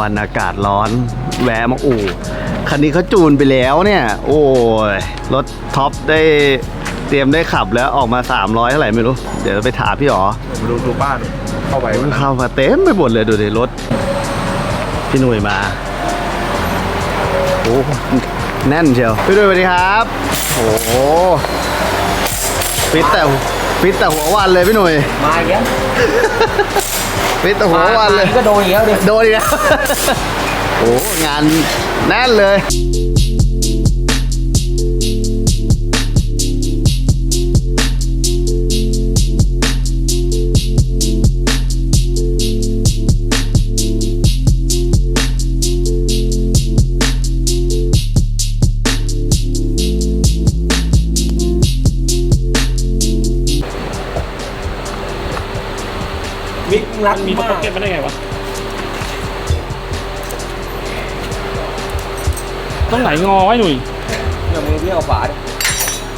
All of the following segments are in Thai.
วันอากาศร้อน แวะมาอู่คันนี้เขาจูนไปแล้วเนี่ย โอ้ย รถท็อปได้เตรียมได้ขับแล้วออกมา 300เท่าไหร่ไม่รู้ เดี๋ยวไปถามพี่อ๋อมาดูดูบ้านเข้าไปวันนั้นเข้ามาเต็มไปหมดเลยดูดิรถ พี่หนุ่ยมา โอ้แน่นเชียวพี่หนุ่ยสวัสดีครับ โอ้โหฟิตแต่ฟิตแต่หัววันเลยพี่หนุ่ยมาอีกแล้ว ฟิตแต่หัววันเลยมาก็โดนอีกแล้วดิ โดนอีกแล้ว โอ้งานแน่นเลย วิกรัดมีสมาป็อกเก็ตมาได้ไงวะ ต้องไหนงอไว้หนุ่ยเนี่ยมือพี่เอาฝาดิ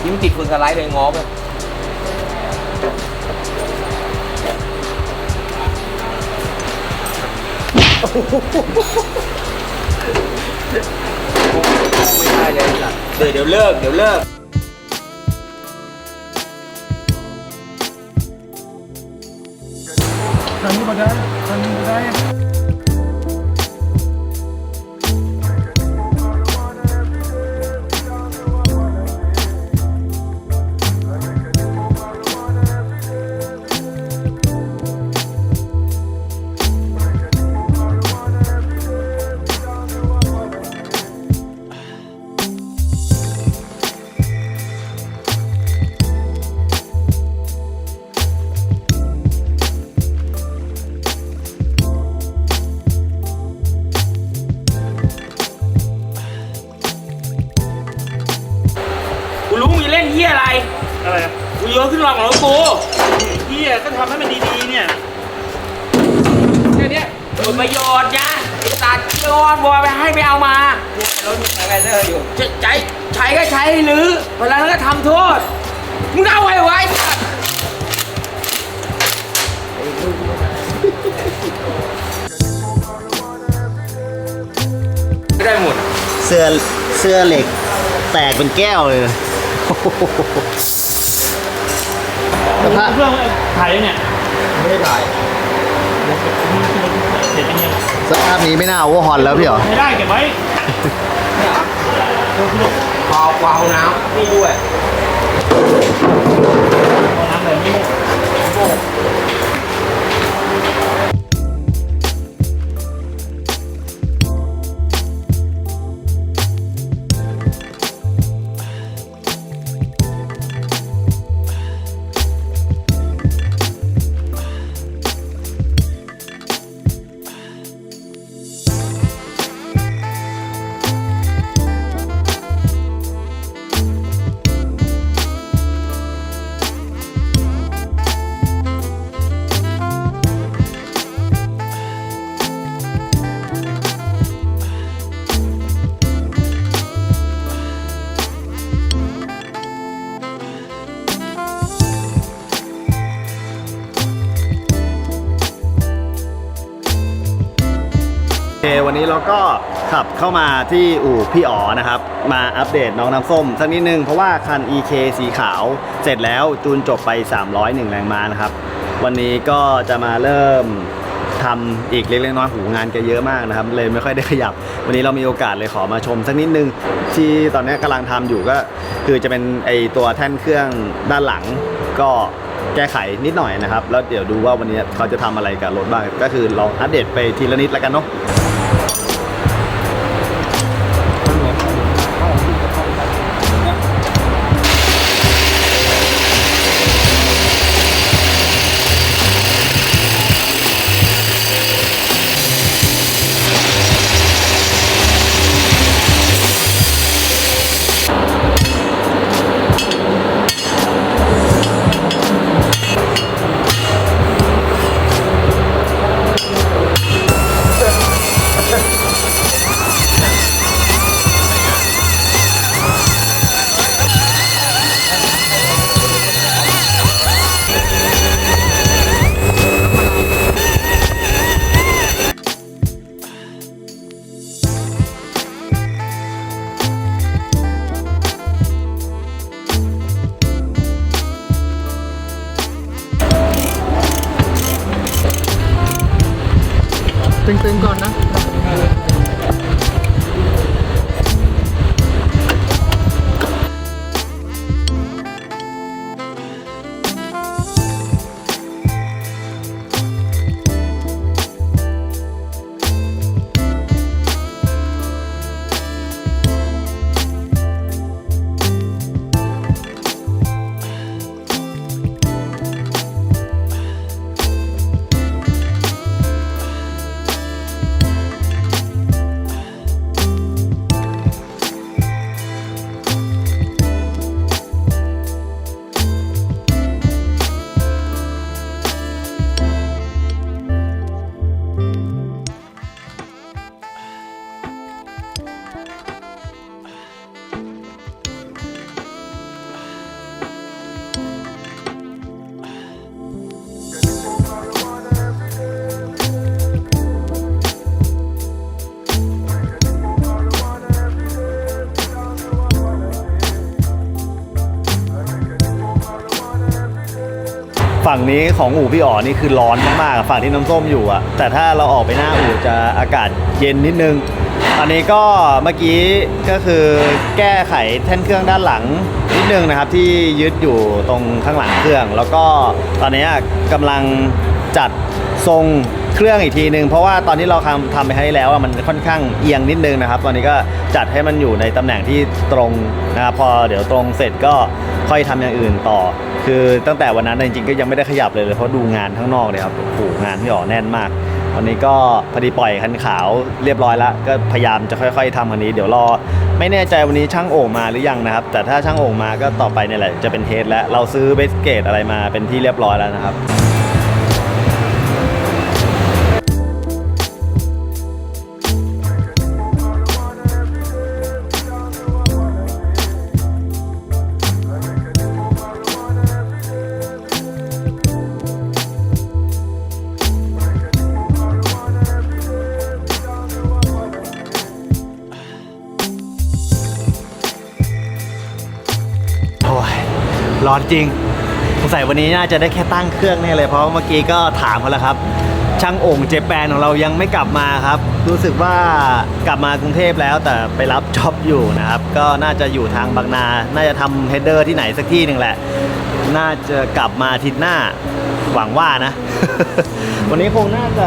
ยิ้มนติดฟืนสไลด์เลยงอไปไม่ได้เลยสัตว์เดี๋ยวเดี๋ยวเลิก เดี๋ยวเลิก กู ว์โยนบอลไปให้ไปเอามาเนี่ยรถมีอะไรเนอร์อยู่ จะใช้ใช้ก็ใช้หรือเวลานั้นก็ทำโทษ มึงเอาไว้ไว้สัตว์ไม่ได้หมด เสื้อเสื้อเหล็ก แตกเป็นแก้วเลยโอ้โหสภาพเครื่องถ่ายยังเนี่ยไม่ได้ถ่ายเด็ดยังไง สภาพนี้ไม่น่าโอเวอร์ฮอนแล้วพี่เหรอไม่ได้เก็บไว้เนี่ยเปล่าเปล่าน้ำนี่ด้วยเอาน้ำแบบนี้โวันนี้เราก็ขับเข้ามาที่อู่พี่อ๋อนะครับ มาอัปเดตน้องน้ำส้มสักนิดนึงเพราะว่าคัน EK สีขาวเสร็จแล้วจูนจบไป 301 แรงม้านะครับ วันนี้ก็จะมาเริ่มทำอีกเล็กๆน้อยๆหูงานแกเยอะมากนะครับ เลยไม่ค่อยได้ขยับ วันนี้เรามีโอกาสเลยขอมาชมสักนิดนึง ที่ตอนนี้กำลังทำอยู่ก็คือจะเป็นไอตัวแท่นเครื่องด้านหลังก็แก้ไขนิดหน่อยนะครับ แล้วเดี๋ยวดูว่าวันนี้เขาจะทำอะไรกับรถบ้าง ก็คือลองอัปเดตไปทีละนิดแล้วกันเนาะ ฝั่งนี้ของอู่พี่อ๋อนี่คือร้อนมากๆฝั่งที่น้ำส้มอยู่อะแต่ถ้าเราออกไปหน้าอู่จะอากาศเย็นนิดนึงตอนนี้ก็เมื่อกี้ก็คือแก้ไขแท่นเครื่องด้านหลังนิดนึงนะครับที่ยึดอยู่ตรงข้างหลังเครื่อง แล้วก็ตอนนี้กำลังจัด ทรงเครื่องอีกทีนึง เพราะว่าตอนที่เราทำทำไปให้แล้วอะมันค่อนข้างเอียงนิดนึงนะครับ ตอนนี้ก็จัดให้มันอยู่ในตำแหน่งที่ตรงนะครับพอเดี๋ยวตรงเสร็จก็ค่อยทำอย่างอื่นต่อ คือตั้งแต่วันนั้นจริงๆก็ยังไม่ได้ขยับเลยเลยเพราะดูงานข้างนอกเลยครับโอ้โหงานพี่อ๋อแน่นมากตอนนี้ก็พอดีปล่อยคันขาวเรียบร้อยแล้วก็พยายามจะค่อย ๆทำคันนี้ เดี๋ยวรอไม่แน่ใจวันนี้ช่างโอ่งมาหรือยังนะครับ แต่ถ้าช่างโอ่งมาก็ต่อไปเนี่ยแหละจะเป็นเทสแล้วเราซื้อเบสเกตอะไรมาเป็นที่เรียบร้อยแล้วนะครับ ร้อนจริงสงสัยวันนี้น่าจะได้แค่ตั้งเครื่องนี่เลยเพราะเมื่อกี้ก็ถามเขาแล้วครับ ช่างโอ่งเจแปนของเรายังไม่กลับมาครับ รู้สึกว่ากลับมากรุงเทพแล้วแต่ไปรับจ็อบอยู่นะครับ ก็น่าจะอยู่ทางบางนา น่าจะทำเฮดเดอร์ที่ไหนสักที่หนึ่งแหละ น่าจะกลับมาอาทิตย์หน้าหวังว่านะ วันนี้คงน่าจะ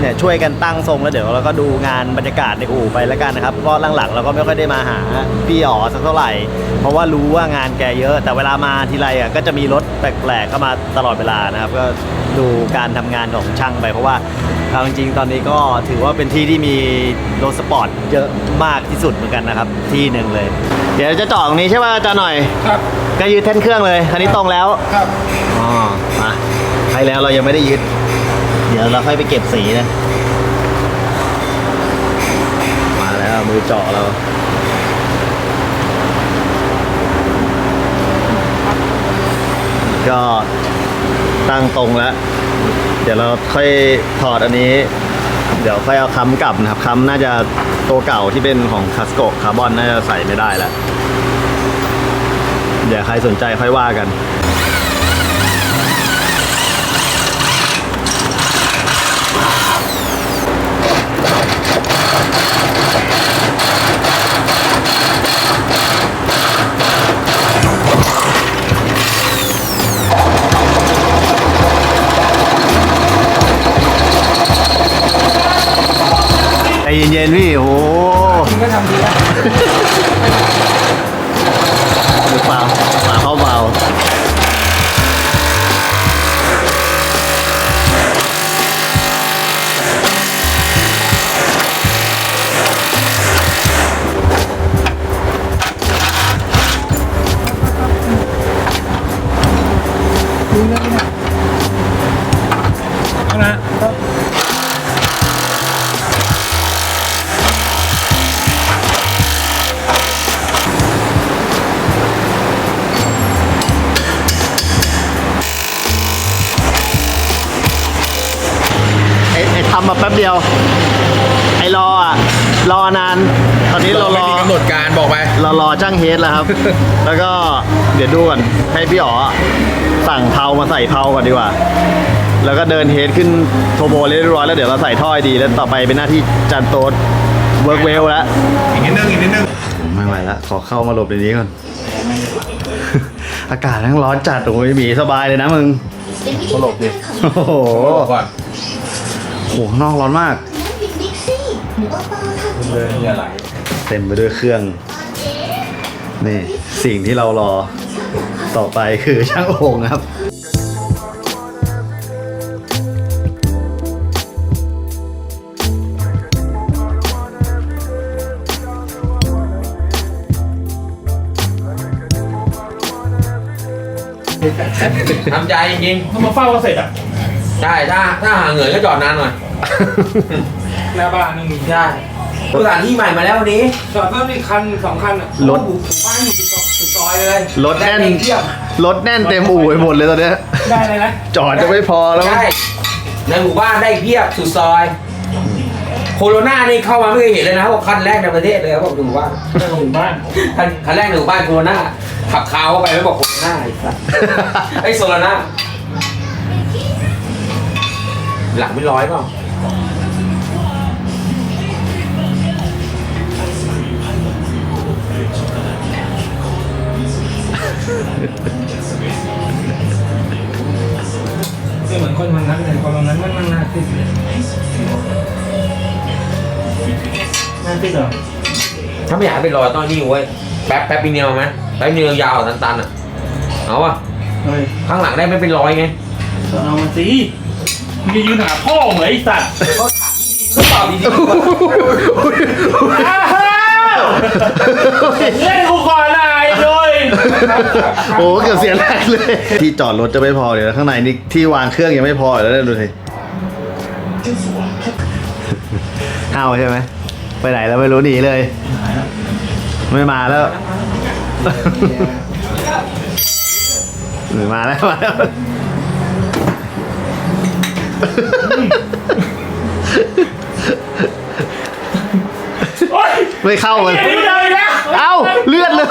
เนี่ยช่วยกันตั้งทรงแล้วเดี๋ยวเราก็ดูงานบรรยากาศในอู่ไปแล้วกันนะครับเพราะหลังๆเราก็ไม่ค่อยได้มาหาพี่อ๋อสักเท่าไหร่ เพราะว่ารู้ว่างานแกเยอะ แต่เวลามาทีไรอะก็จะมีรถแปลกๆเข้ามาตลอดเวลานะครับก็ดูการทำงานของช่างไป เพราะว่าเอาจริงๆตอนนี้ก็ถือว่าเป็นที่ที่มีรถสปอร์ตเยอะมากที่สุดเหมือนกันนะครับที่หนึ่งเลย เดี๋ยวจะจอดตรงนี้ใช่ป่ะอาจารย์หน่อยครับก็ยืดแท่นเครื่องเลยคันนี้ตรงแล้วครับอ๋อมาให้แล้วเรายังไม่ได้ยึด เดี๋ยวเราค่อยไปเก็บสีนะ มาแล้วมือเจาะเราก็ตั้งตรงแล้ว เดี๋ยวเราค่อยถอดอันนี้ เดี๋ยวค่อยเอาค้ำกลับนะครับค้ำน่าจะตัวเก่าที่เป็นของคัสโกคาร์บอนน่าจะใส่ไม่ได้แล้ว เดี๋ยวใครสนใจค่อยว่ากัน เย็นๆพี่โอ้โหจริงก็ทำดีแล้วมือเปล่าฝาเข้าเบาไเดียว ไอ้รออะ รอนาน ตอนนี้เรารไม่อมีกำหนดการบอกไป เรารอจ้างเฮดแล้วครับ แล้วก็เดี๋ยวดูก่อนให้พี่อ๋อสั่งเพามาใส่เพาก่อนดีกว่า แล้วก็เดินเฮดขึ้นโทโบเรียบร้อยแล้วเดี๋ยวเราใส่ท่อให้ดี แล้วต่อไปเป็นหน้าที่จานโต๊ดเวิร์กเวลแล้วอีกนิดนึงอีกนิดนึงไม่ไหวแล้วขอเข้ามาหลบในนี้ก่อน อากาศทั้งร้อนจัดโอ้ยหมีสบายเลยนะมึงตลบดิ โอ้โห ก่อน โหข้างนอกร้อนมากเลยนี่อะไรเต็มไปด้วยเครื่อง นี่ สิ่งที่เรารอต่อไปคือช่างโอ่งครับทำใจจริงมันมาเฝ้าก็เสร็จอะๆ ใช่ถ้าถ้าหาเงินก็จอดนานหน่อยหน้าบ้านนึงใช่สถานที่ใหม่มาแล้ววันนี้จอดเพิ่มอีกคันสองคันอะรถหมู่บ้านอยู่ติดกับติดซอยเลยรถแน่น เทียบรถแน่นเต็มอู่ไปหมดเลยตอนเนี้ยได้เลยนะจอดจะไม่พอแล้วมั้งใช่ในหมู่บ้านได้เพียบสุดซอย โคโรนานี่เข้ามาไม่เคยเห็นเลยนะบอกคันแรกในประเทศเลยเขาบอกดูว่าหมู่บ้านคันคันแรกในหมู่บ้านโคโรนาขับขาวเข้าไปไม่บอกโคโรนาไอ้สัสไอ้โซลาน่า หลังไม่ร้อยเปล่าไม่เหมือนคนวันนั้นเลยคนวันนั้นมันมันน่าติดน่าติดเหรอถ้าไม่อยากให้เป็นรอยต้องนี่เว้ยแป๊บแป๊บปีเนียวไหมแป๊บเนียวยาวๆตันๆอะเอาวะเฮ้ยข้างหลังได้ไม่เป็นรอยไง เอามาสิ มึงจะยืนหาพ่อเหมือนไอ้สัตว์ก็ตอบดีๆดีกว่าอ้าวเล่นกูก่อนนายโดยโอ้เกือบเสียแรงเลย ที่จอดรถจะไม่พอเดี๋ยวข้างในนี่ที่วางเครื่องยังไม่พอแล้วเนี่ยดูสิห้าวใช่ไหมไปไหนแล้วไม่รู้หนีเลย ไม่มาแล้วไม่มาแล้วมาแล้ว โอ๊ยไม่เข้าเลยเดี๋ยวนี้เลยนะเอ้าเลือดเลย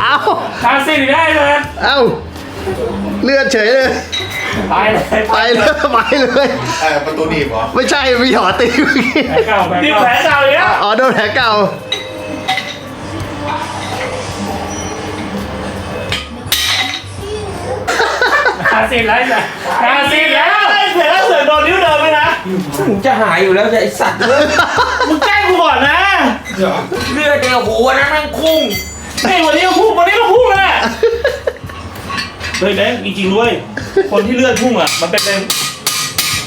เอ้า ทางสิ้นได้เลย เอ้า เลือดเฉยเลย ไปเลยไปเลยไปเลย เออประตูหนีบเหรอ ไม่ใช่มีหอตีเมื่อกี้แผลเก่านี่แผลเก่าเลยอะอ๋อโดนแผลเก่า ทางสิ้นแล้วจ้ะทางสิ้นแล้วเสร็จแล้วเสือโดนนิ้วเดิมไหมนะผมจะหายอยู่แล้วจะไอสัตว์เลยมึงแกล้งกูก่อนนะเลือดเดียวหูวันนั้นแม่งคุ้งนี่วันนี้เราพูดวันนี้เราพูดแล้วแหละเฮ้ยแบงค์จริงๆด้วย คนที่เลือดพุ่งอะ มันเป็นแรง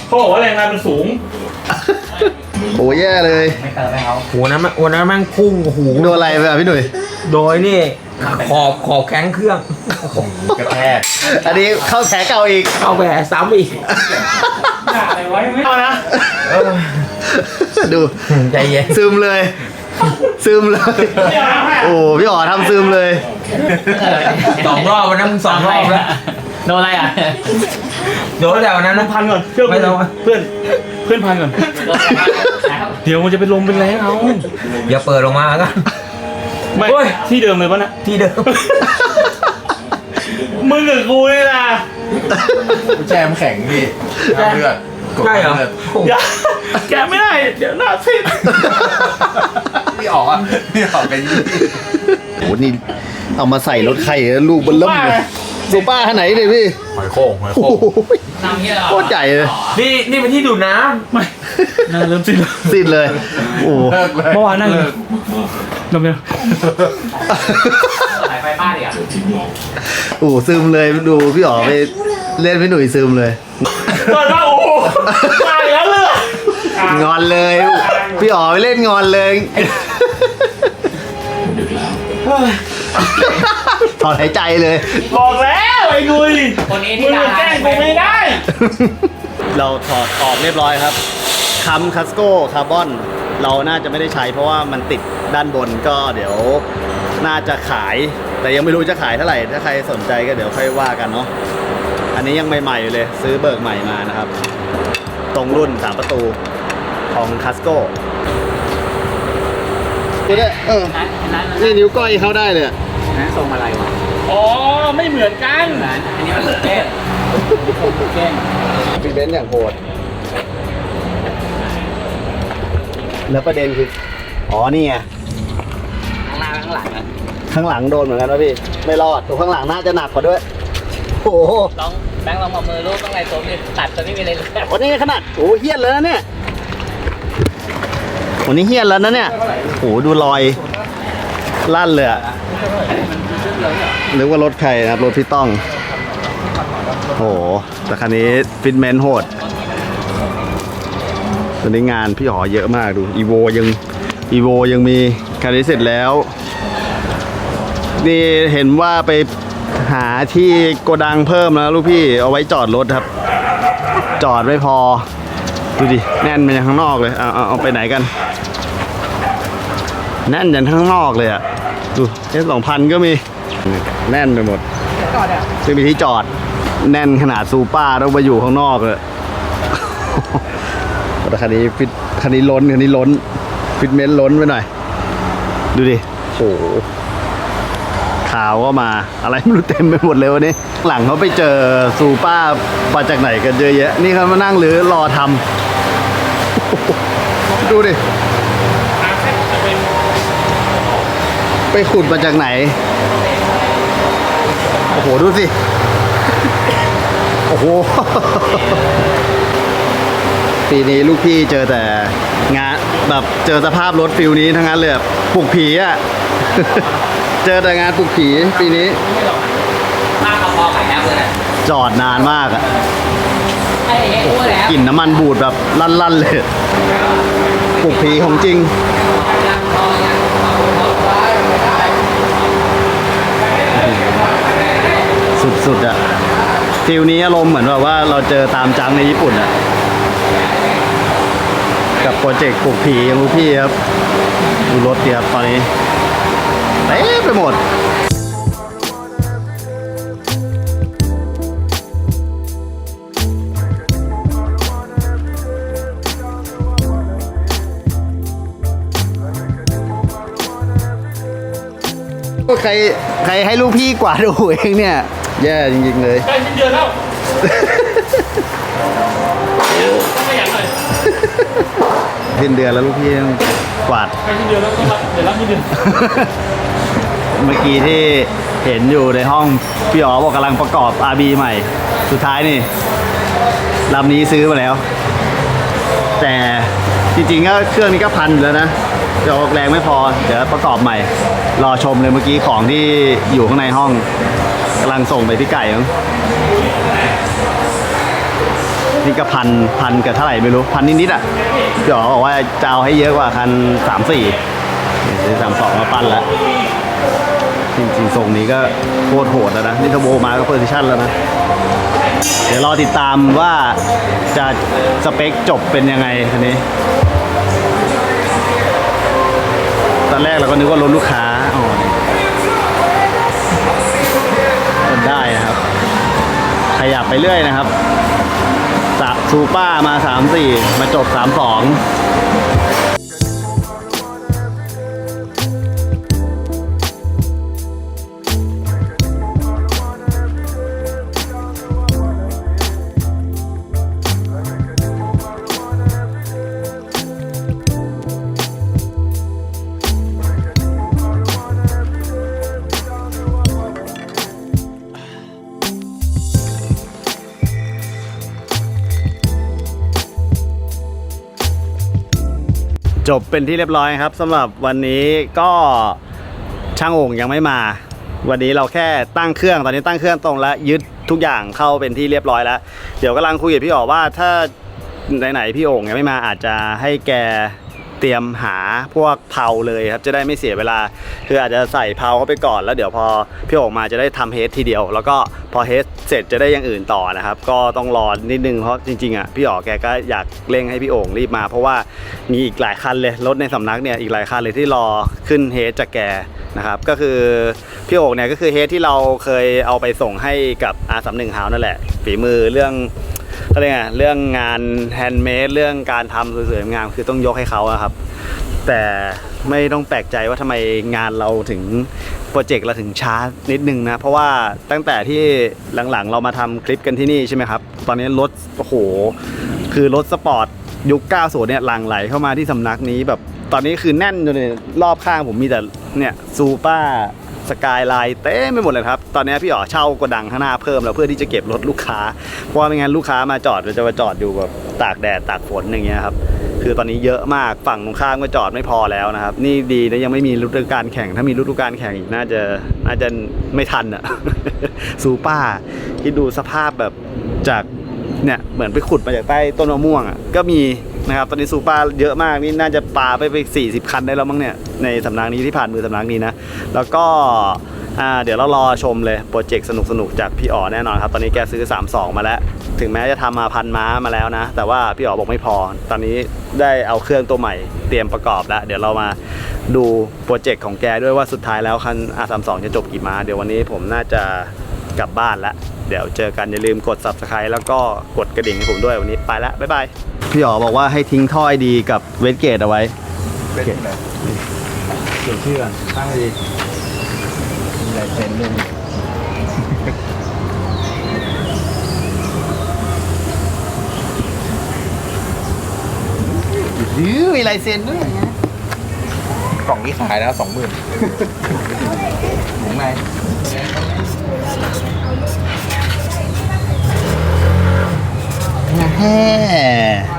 เขาบอกว่าแรงงานมันสูง โอ้แย่เลยหูนั้นแม่งวันนั้นแม่งพุ่งหูโดนอะไรไปอะพี่หนุ่ย โดยนี่ขอบขอบแข้งเครื่อง กระแทกอันนี้เข้าแผลเก่าอีกเข้าแผลซ้ำอีกอะไรไว้ไม่เอานะดูใจเย็นซึมเลย ซึมเลยไม่เอานะโอ้พี่อ๋อทำซึมเลย สองรอบวันนั้นมึงสองรอบแล้ว โดนอะไรอะโดนแต่วันนั้นมึนะงพันก่อนเชื่อกูไม่ต้องเพื่อนเพื่อนพันก่อน เดี๋ยวมันจะเป็นลมเป็นแรงเอาอย่าเปิดออกมากันไม่โอ้ยที่เดิมเลยปะนะที่เดิม มึงกับกูนี่นะแช่น้ำแข็งพี่น้ำเลือดกดใช่เหรอลือดอย่าแกะไม่ได้ เดี๋ยวหน้าซีดพี่ออกอะพี่ออกกันยี่โอ้นี่เอามาใส่รถไข่ลูกบนเริ่มเลย ซูป้าขนาดไหนเลยพี่หอยโข่งหอยโอ้โข่งโหน้ำเหี้ยเหรอโคตรใหญ่เลยนี่นี่เป็นที่ดูดน้ไม่น่าเริ่มซีดแล้วสิ้นเลย โอ้โหเลิกเลยเมื่อวานนั่งเลิกลมเดียวสายไฟบ้านอีกอะโอ้โหซึมเลยดูพี่อ๋อไปเล่นพี่หนุ่ยซึมเลยเปิดมาโอ้โหตายแล้วเลยงอนเลย พี่อ๋อไปเล่นงอนเลย ถอนหายใจเลย บอกแล้วไอ้นุยคนนี้มึที่งด่ามาแกล้งกูไม่ได้ เราถอดออกเรียบร้อยครับคัมคัสโก้คาร์บอน เราน่าจะไม่ได้ใช้เพราะว่ามันติดด้านบนก็เดี๋ยวน่าจะขาย แต่ยังไม่รู้จะขายเท่าไหร่ ถ้าใครสนใจก็เดี๋ยวค่อยว่ากันเนาะอันนี้ยังใหม่ๆอยู่เลย ซื้อเบิกใหม่มานะครับ ตรงรุ่น3ประตูของคัสโก้ดูได้เออนั้นนั้นนี่นิ้วก้อยเข้าได้เลยอะ นั้นส่งอะไรวะอ๋อ ไม่เหมือนกันอันนี้มันแก้ฟีเบนซ์อย่างโหด แล้วประเด็นคือ อ๋อนี่ไง ข้างหน้าข้างหลังอะข้างหลังโดนเหมือนกันวะพี่ ไม่รอด ตัวข้างหลังน่าจะหนักกว่าด้วย โอ้โหลองแบงค์ลองมามือรูปต้องไรตัวนี่ตัดตัวไม่มีอะไรเลยวันนี้ขนาดโอ้โหเฮี้ยนแล้วนะเนี่ยวันนี้เฮี้ยนแล้วนะเนี่ย โอ้โหดูรอยลั่นเลยอะ นึกว่ารถใครนะครับ รถพี่ต้องโอ้โหแต่คันนี้ฟิตเมนโหดตอนนี้งานพี่หอเยอะมากดูอีโวยังอีโวยังมีคันนี้เสร็จแล้ว นี่เห็นว่าไปหาที่โกดังเพิ่มแล้วลูกพี่เอาไว้จอดรถครับ จอดไม่พอ ดูดิ แน่นไปยังข้างนอกเลย เอาเอาเอาไปไหนกัน แน่นยันข้างนอกเลยอะ ดูเอสสองพันก็มี แน่นไปหมดไม่มีที่จอด แน่นขนาดซูเป้าต้องมาอยู่ข้างนอกเลยแต่คันนี้ฟิตคันนี้ล้นคันนี้ล้น ฟิตเมนต์ล้นไปหน่อย ดูดิโหขาวก็มาอะไรไม่รู้เต็มไปหมดเลยวันนี้ หลังเขาไปเจอซูป้ามาจากไหนกันเยอะแยะ นี่เขามานั่งหรือรอทำดูดิ ไปขุดมาจากไหน โอ้โห ดูสิ โอ้โห ปีนี้ลูกพี่เจอแต่งานแบบเจอสภาพรถฟิลนี้ทั้งนั้นเลยอะปลุกผีอะ เจอแต่งานปลุกผีปีนี้ มากพอๆกับแอปเลยนะจอดนานมากอะไอ้เอ็กซ์แล้ว กลิ่นน้ำมันบูดแบบลั่นๆเลย ปลุกผีของจริง สุดๆอะฟิลนี้อารมณ์เหมือนแบบว่าเราเจอตามจังในญี่ปุ่นอะกับโปรเจกต์ปลุกผีของลูกพี่ครับ ดูรถเดีครับตอนนี้เต็มไปหมดใครใครให้ลูกพี่กวาดูเองเนี่ย แย่จริงๆเลย ใกล้สิ้นเดือนแล้วต้องขยันหน่อยสิ้นเดือนแล้วลูกพี่ต้องกวาด ใกล้สิ้นเดือนแล้วต้องรับเดี๋ยวรับเงินเดือนเมื่อกี้ที่เห็นอยู่ในห้องพี่อ๋อบอกกำลังประกอบ RB ใหม่ สุดท้ายนี่ลำนี้ซื้อมาแล้ว แต่จริงๆก็เครื่องนี้ก็พันอยู่แล้วนะ แต่ออกแรงไม่พอ เดี๋ยวประกอบใหม่ รอชมเลยเมื่อกี้ของที่อยู่ข้างในห้องกำลังส่งไปที่ไก่มั้งนี่ก็พันพันกับเท่าไหร่ไม่รู้พันนิดๆอะพี่อ๋อบอกว่าจะเอาให้เยอะกว่าคันสามสี่สามสองมาปั้นแล้วจริงๆทรงนี้ก็โคตรโหดแล้วนะ นี่ทโบมาก็โพซิชันแล้วนะ เดี๋ยวรอติดตามว่าจะสเปคจบเป็นยังไงคันนี้ อนแรกเราก็นึกว่ารถลูกค้าอ๋อได้นะครับ ขยับไปเรื่อยนะครับสซูป้ามา 3 4 มาจบ 3 จบเป็นที่เรียบร้อยครับสำหรับวันนี้ก็ช่างโอ่งยังไม่มา วันนี้เราแค่ตั้งเครื่องตอนนี้ตั้งเครื่องตรงแล้วยึดทุกอย่างเข้าเป็นที่เรียบร้อยแล้ว เดี๋ยวกำลังคุยกับพี่อ๋อว่าถ้าไหนๆพี่โอ่งยังไม่มาอาจจะให้แก เตรียมหาพวกเผาเลยครับจะได้ไม่เสียเวลา คืออาจจะใส่เผาเข้าไปก่อน แล้วเดี๋ยวพอพี่โอ่งมาจะได้ทำเฮดทีเดียว แล้วก็พอเฮดเสร็จจะได้อย่างอื่นต่อนะครับ ก็ต้องรอนิดนึงเพราะจริงๆอะพี่อ๋อแกก็อยากเร่งให้พี่โอ่งรีบมา เพราะว่ามีอีกหลายคันเลยรถในสำนักเนี่ยอีกหลายคันเลยที่รอขึ้นเฮดจากแกนะครับก็คือพี่โอ่งเนี่ยก็คือเฮดที่เราเคยเอาไปส่งให้กับ R31 h o u s e นั่นแหละฝีมือเรื่อง ก็เรียไงเรื่องงานแฮนด์เมดเรื่องการทำสวยๆงามคือต้องยกให้เขาอะครับ แต่ไม่ต้องแปลกใจว่าทำไมงานเราถึงโปรเจกต์เราถึงช้านิดนึงนะ เพราะว่าตั้งแต่ที่หลังๆ เรามาทำคลิปกันที่นี่ใช่ไหมครับ ตอนนี้รถโอ้โห คือรถสปอร์ตยุค 90 เนี่ยหลั่งไหลเข้ามาที่สำนักนี้แบบ ตอนนี้คือแน่นจนเลยรอบข้างผมมีแต่เนี่ยซูเปอร์สกายไลน์เต็มไปหมดเลยครับ ตอนนี้พี่อ๋อเช่ากระดังข้างหน้าเพิ่มแล้วเพื่อที่จะเก็บรถลูกค้า เพราะไม่งั้นลูกค้ามาจอดจะมาจอดอยู่แบบตากแดดตากฝนอย่างเงี้ยครับ คือตอนนี้เยอะมากฝั่งตรงข้ามก็จอดไม่พอแล้วนะครับ นี่ดีนะยังไม่มีฤดูกาลแข่ง ถ้ามีฤดูกาลแข่งอีกน่าจะน่าจะไม่ทันอะซูเปอร์คิดดูสภาพแบบจากเนี่ยเหมือนไปขุดมาจากใต้ต้นมะม่วงอะก็มี นะครับตอนนี้ซูเปอร์เยอะมากนี่น่าจะปาไปไป 40 คันได้แล้วมั้งเนี่ยในสำนักนี้ที่ผ่านมือสำนักนี้นะแล้วก็เดี๋ยวเรารอชมเลยโปรเจกต์สนุกๆจากพี่อ๋อแน่นอนครับ ตอนนี้แกซื้อ 32 มาแล้ว ถึงแม้จะทำมาพันม้ามาแล้วนะ แต่ว่าพี่อ๋อบอกไม่พอ ตอนนี้ได้เอาเครื่องตัวใหม่เตรียมประกอบแล้ว เดี๋ยวเรามาดูโปรเจกต์ของแกด้วยว่าสุดท้ายแล้วคัน R32 จะจบกี่ม้า เดี๋ยววันนี้ผมน่าจะกลับบ้านแล้ว เดี๋ยวเจอกันอย่าลืมกด subscribe แล้วก็กดกระดิ่งให้ผมด้วยวันนี้ไปแล้วบ๊ายบายพี่อ๋อบอกว่าให้ทิ้งท่อไอดีกับเวสเกตเอาไว้เป็นที่ไหนเขียนชื่อก่อนตั้งให้ดีมีลายเซ็นด้วยนี่มีลายเซ็นด้วยกล่องนี้ขายแล้วสองหมื่นหมุนไง แฮ่